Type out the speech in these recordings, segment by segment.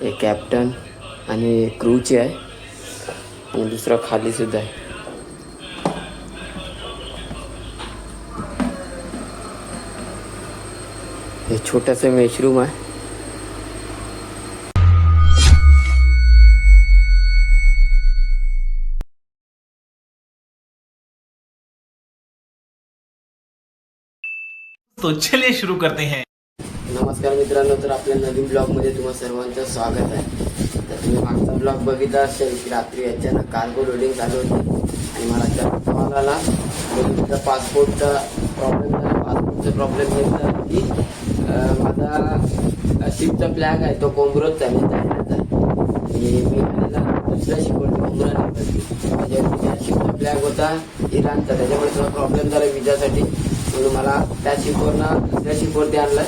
एक कॅप्टन आणि क्रूचे आहे. आणि दुसरा खाली सुद्धा आहे. हे छोटंसं मेशरूम आहे. तो चलिए शुरू करते हैं। नमस्कार मित्रांनो तर आपल्या नवीन ब्लॉगमध्ये तुम्हा सर्वांचं स्वागत आहे. तर तुम्ही मागचा ब्लॉग बघितला असेल की रात्री अचानक कार्गो लोडिंग चालू होती आणि मला अचानक कॉल आला. तुमचा पासपोर्टचा प्रॉब्लेम झाला. पासपोर्टचा प्रॉब्लेम हे झाला की माझा शिपचा फ्लॅग आहे तो कोंबरोजचा आहे म्हणजे चायनाचा आहे. आणि मी आलेला दुसऱ्या शिपवरती कोंबरा नाही पाहिजे शिपचा फ्लॅग होता इराणचा. त्याच्यामुळे थोडा प्रॉब्लेम झाला विजासाठी. म्हणून मला त्या शिपवरनं दुसऱ्या शिपवरती आणलं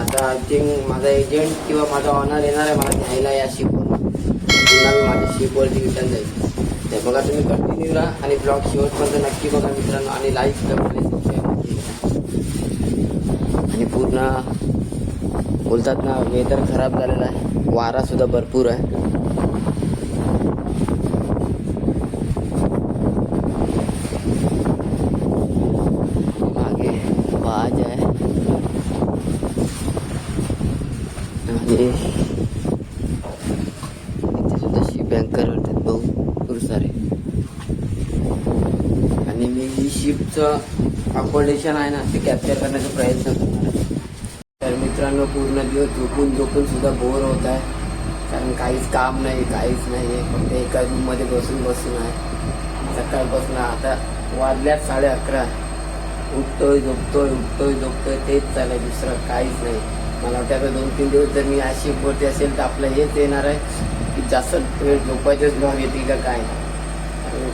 आता आय थिंक माझा एजंट किंवा माझा ऑनर येणार आहे मला न्यायला या शिपवर पुन्हा मी माझ्या शिपवरती रिटर्न जाईल. ते बघा तुम्ही कंटिन्यू राहा आणि ब्लॉग शेवटपर्यंत नक्की बघा मित्रांनो. आणि लाईक करा. आणि पूर्ण बोलतात ना वेदर खराब झालेला आहे. वारा सुद्धा भरपूर आहे मागे बाज आहे आणि इथे सुद्धा शिप अँकर वाटतात सारे आणि मी ही शिपचं अकोमोडेशन आहे ना ते कॅप्चर करण्याचा प्रयत्न करणार आहे. तर मित्रांनो पूर्ण दिवस झोपून झोपून सुद्धा बोर होत आहे. कारण काहीच काम नाही काहीच नाही. आहे फक्त एका रूममध्ये बसून बसून आहे. सकाळपासून आता वाजल्यात साडे अकरा. उठतोय झोपतोय उठतोय झोपतोय तेच चालू आहे दुसरं काहीच नाही. मला वाटतं आता दोन तीन दिवस जर मी या शिपवरती असेल तर आपलं हेच येणार आहे. की जास्त वेळ झोपायचेच भाग येतील का काय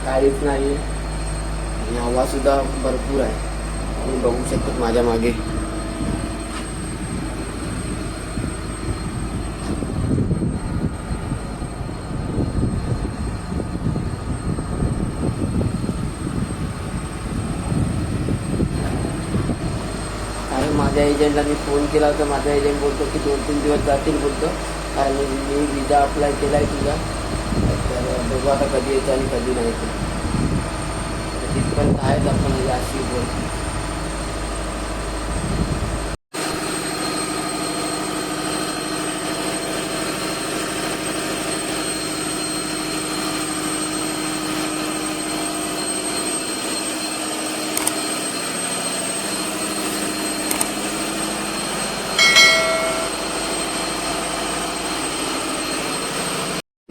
काहीच नाही. आणि हवा सुद्धा भरपूर आहे. तुम्ही बघू शकतात माझ्या मागे. माझ्या एजंटला मी फोन केला होता. माझा एजंट बोलतो की दोन तीन दिवस जातील बोलतो. आणि मी विजा अप्लाय केला आहे तुझा. तर बघू आता कधी येतो आणि कधी नाही येतो. तर तिथपर्यंत आहेच आपण म्हणजे अशी बोल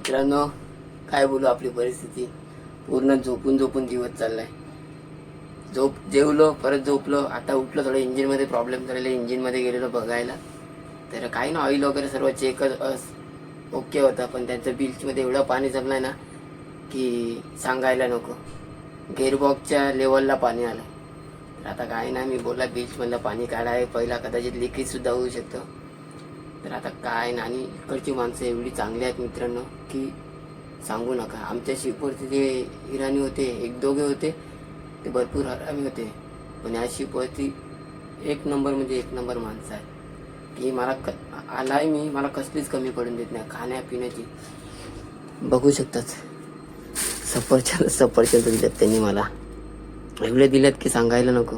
मित्रांनो काय बोलू आपली परिस्थिती? पूर्ण झोपून झोपून दिवस चाललाय. झोप जेवलो परत झोपलो. आता उठलो थोडं इंजिनमध्ये प्रॉब्लेम झालेला इंजिनमध्ये गेलेलो बघायला. तर काही ना ऑइल वगैरे सर्व चेकच ओके होता. पण त्यांचं बिल्समध्ये एवढं पाणी जमलंय ना की सांगायला नको. गेअरबॉक्सच्या लेवलला पाणी आलं तर आता काय ना मी बोलला बीचमधलं पाणी काढाय. पहिला कदाचित लिकेजसुद्धा होऊ शकतं. तर आता काय ना आणि इकडची माणसं एवढी चांगली आहेत मित्रांनो की सांगू नका. आमच्या शिपवरती जे इराणी होते एक दोघे होते ते भरपूर हरामी होते. पण या शिपवरती एक नंबर म्हणजे एक नंबर माणसं आहे की मला क आलाय मी मला कसलीच कमी पडून देत नाही खाण्यापिण्याची बघू शकतात. सफरचंद सफरचंद दिल्यात त्यांनी मला. एवढे दिल्यात की सांगायला नको.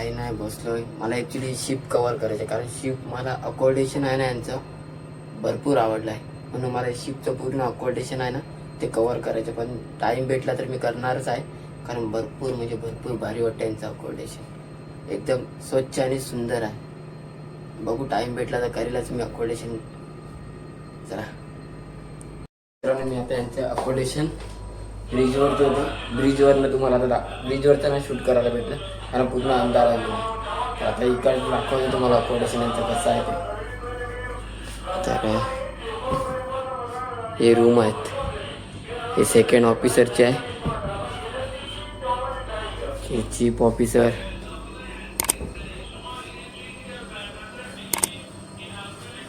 काही नाही बसलोय. मला ॲक्च्युली शिप कवर करायचं कारण शिप मला अकोमोडेशन आहे ना यांचं. भरपूर आवडलं आहे म्हणून मला शिपचं पूर्ण अकोमोडेशन आहे ना ते कवर करायचं पण टाईम भेटला तर मी करणारच आहे. कारण भरपूर म्हणजे भरपूर भारी वाटतं यांचं अकोमोडेशन एकदम स्वच्छ आणि सुंदर आहे. बघू टाईम भेटला तर करेलच मी अकोमोडेशन चला. मित्रांनो, मी आता यांचं अकोमोडेशन ब्रिजवरती होतं ब्रिजवरनं तुम्हाला आता दा- ब्रिजवरचं ना शूट करायला भेटलं. कारण पूर्ण अंधार आहे आता इकडे दाखवतो तुम्हाला अकोमोडेशन यांचं कसं आहे ते. तर हे रूम आहेत. हे सेकंड ऑफिसरचे आहे. हे चीफ ऑफिसर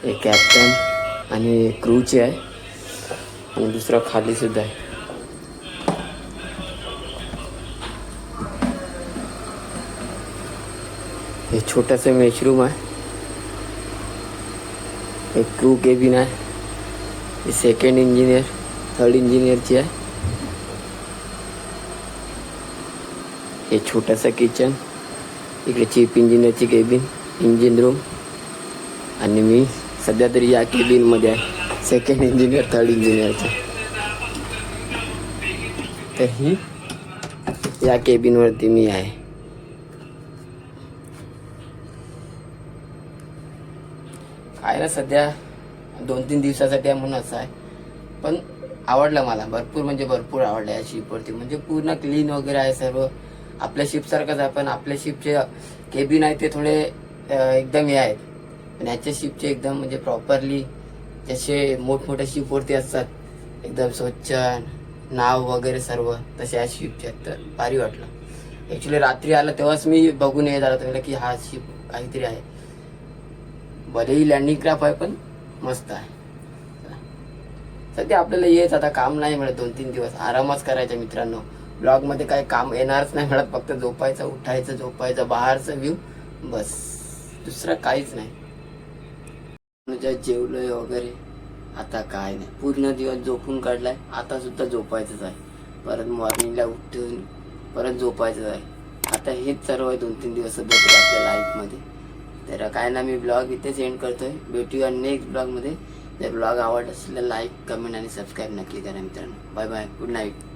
हे कॅप्टन आणि क्रूचे आहे. आणि दुसरा खाली सुद्धा आहे. हे छोटंसं मेशरूम आहे एक क्रू केबिन आहे ही सेकंड इंजिनियर थर्ड इंजिनियरची आहे हे। छोटंसं किचन इकडे चीफ इंजिनियरची केबिन इंजिन रूम आणि मी सध्या तरी या केबिनमध्ये आहे. सेकंड इंजिनियर थर्ड इंजिनियरचं तर ही या केबिनवरती मी आहे. काय ना सध्या. दोन तीन दिवसासाठी आहे म्हणून असं आहे. पण आवडलं मला. भरपूर म्हणजे भरपूर आवडलं या शिपवरती म्हणजे पूर्ण क्लीन वगैरे आहे सर्व. आपल्या शिपसारखंच आहे. पण आपल्या शिपचे केबिन आहे ते थोडे एकदम हे आहेत. पण याच्या शिपचे एकदम म्हणजे प्रॉपरली जसे मोठमोठ्या शिपवरती असतात. एकदम स्वच्छ नाव वगैरे सर्व तसे या शिपचे आहेत. तर भारी वाटलं. ॲक्च्युली रात्री आलं तेव्हाच मी बघून हे झालं की हा शिप काहीतरी आहे. भलेही लँडिंग क्राफ्ट आहे पण मस्त आहे. सध्या आपल्याला येत आता काम नाही मिळत दोन तीन दिवस. आरामच करायचा मित्रांनो. ब्लॉगमध्ये काय काम येणारच नाही मिळत फक्त झोपायचं उठायचं झोपायचं बाहेरचं व्ह्यू बस. दुसरं काहीच नाही. म्हणजे जेवलोय वगैरे. आता काय नाही. पूर्ण दिवस झोपून काढलाय. आता सुद्धा झोपायचंच आहे. परत मॉर्निंगला उठून परत झोपायचंच आहे. आता हेच सर्व आहे दोन तीन दिवस सध्या आपल्या लाईफमध्ये तर काय ना मी ब्लॉग इथे सेंड आहे भेटूया नेक्स्ट ब्लॉगमध्ये जर ब्लॉग आवडत असेल लाईक कमेंट आणि सबस्क्राईब नक्की करा मित्रांनो. Bye bye good night